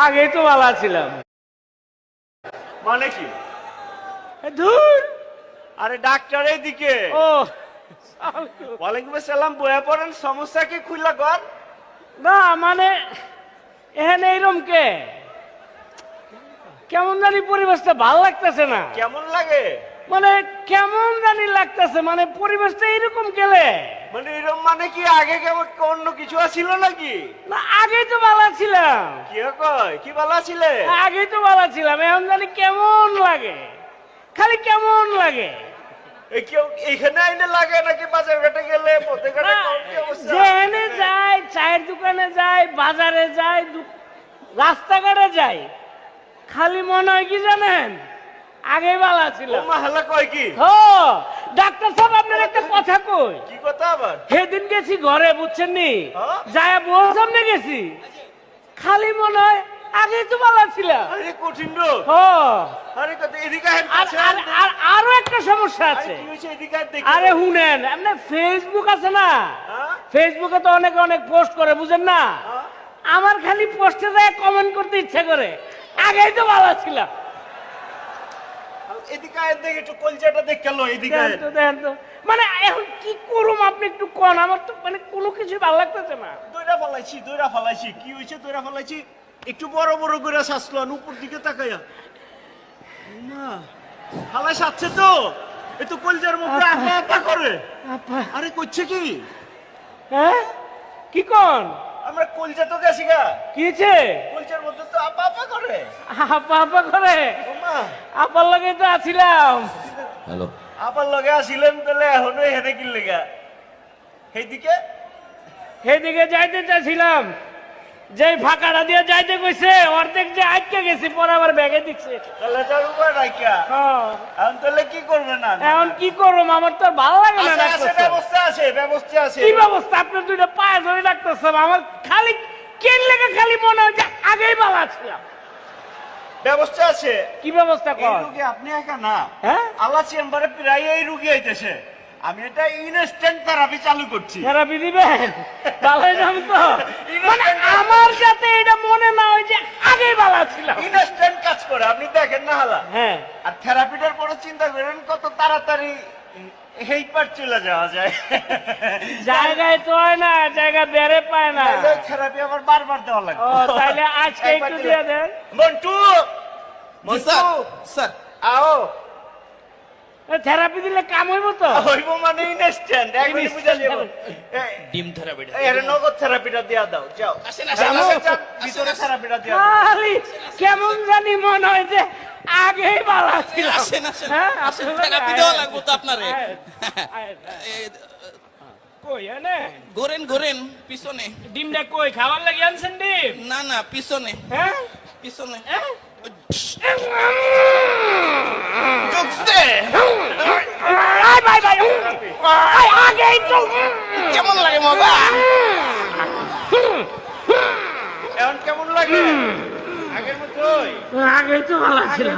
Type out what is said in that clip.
আগেই তো ভালো ছিলাম মানে কি? ধুর! আরে ডাক্তার এইদিকে ও ওয়ালাইকুম আসসালাম বয়া পড়েন সমস্যা কি খুললা কর? না মানে এখানে এইরকম কে? কেমন জানি পরিবেশটা ভালো লাগতেছে না। কেমন লাগে? মানে কেমন জানি লাগতেছে মানে পরিবেশটা এরকম গেলে। মানে এরকম মানে কি আগে কেমন অন্য কিছু আছিল নাকি? না আগেই তো ভালো ছিলাম। কি কয়? কি ভালো ছিলে আগেই তো ভালো ছিলাম এখন জানি কেমন লাগে। খালি কেমন লাগে। এখানে আইনে লাগে নাকি বাজার ঘাটে গেলে? পথে ঘাটে? যেখানে যাই চায়ের দোকানে যাই বাজারে যাই রাস্তাঘাটে যাই খালি মনে হয় কি জানেন? আগে ভালো ও ছিল। মা হালা কয় কি? ও ডাক্তার সাহেব আপনার একটা কথা কই? কি কথা আবার? সেদিন গেছি ঘরে বুঝছেন নি? যায় বউ সামনে গেছি। খালি মনে হয় আগেই তো ভালো ছিল। আরে কঠিন রোগ। ও আরে কত এদিকে আর আর- আরও একটা সমস্যা আছে। কি হয়েছে এদিকে দেখি আরে শুনেন আপনার ফেসবুক আছে না? ফেসবুকে তো অনেক অনেক পোস্ট করে বুঝেন না? আমার খালি পোস্টে যায় কমেন্ট করতে ইচ্ছে করে। আগেই তো ভালো ছিল এদিকে আহেন দেখি একটু কলজাটা দেখ গেল এদিকে দেখেন তো, দেখেন তো। মানে এখন কি করুম আপনি একটু কন? আমার তো মানে কোনো কিছু ভালো লাগতেছে না। দইরা ফলাইছি দইরা ফলাইছি। কি হয়েছে দইরা ফলাইছি? একটু বড় বড় করে শাসলান উপর দিকে তাকাইয়া মা হালাই সাচ্ছে তো। এ তো কলজার মধ্যে আপা আপা করে। আরে করছে কি? হ্যাঁ? কি কন? আমরা কলজা তো গেছি গা। কি হয়েছে কলজার মধ্যে তো আপা আপা করে। আপা আপা করে? ও আপার লগে তো আছিলাম। হ্যালো। আপার লগে আসিলেন তাহলে এখনও হেনে কিনলে গা সেইদিকে? সেদিকে যাইতে চাইছিলাম। যেই ফাঁকাটা দিয়ে যাইতে কইছে অর্ধেক যে আটকে গেছি পরে আবার ব্যাগে দিচ্ছে। তাহলে তার উপায় রাখিয়া হ্যাঁ। এখন তাহলে কি করবে না? এখন কি করব আমার তো ভালো লাগে না। ব্যবস্থা আছে ব্যবস্থা আছে। কি ব্যবস্থা? আপনার দুইটা পায়ে ধরে সাহেব আমার খালি কেন লেগে খালি মনে হয় যে আগেই ভালো ছিলাম ব্যবস্থা আছে। কি ব্যবস্থা কর? রুগী আপনি একা না। হ্যাঁ? আল্লাহ চেম্বারে প্রায় এই রুগী আইতেছে আমি এটা ইনস্ট্যান্ট থেরাপি চালু করছি। থেরাপি দিবেন? ভালোই নাম তো। মানে আমার সাথে এটা মনে না হয় যে আগে বালা ছিল ইনস্ট্যান্ট কাজ করে আপনি দেখেন না হালা। হ্যাঁ। আর থেরাপিটার পরে চিন্তা করেন কত তাড়াতাড়ি এই পার চলে যাওয়া যায়। জায়গায় তো হয় না জায়গা বেড়ে পায় না। থেরাপি আবার বারবার দেওয়া লাগে তাহলে আজকে একটু দিয়ে দেন। মন্টু! স্যার। স্যার। আও! থেরাপি দিলে কাম হইব তো? হইব মানে ইনস্ট্যান্ট একবারে বুঝা যাব ডিম থেরাপিটা এর নগদ থেরাপিটা দিয়া দাও যাও। আসেন, আসেন, আসেন, আসেন, যান, আসেন, ভিতরে থেরাপিটা দিয়া দাও। কেমন জানি মনে হয় যে আগেই ভালো ছিল আসেন আসেন। হ্যাঁ, লাগবো তো আপনারে। কই এনে? পিছনে। ডিমটা কই খাবার লাগি আনছেন ডিম? না না পিছনে। হ্যাঁ? পিছনে? ঢুকছে ভাই ভাই আগেই তো কেমন লাগে মজা? এখন কেমন লাগে? আগের মতোই। আগেই তো ভালো ছিল।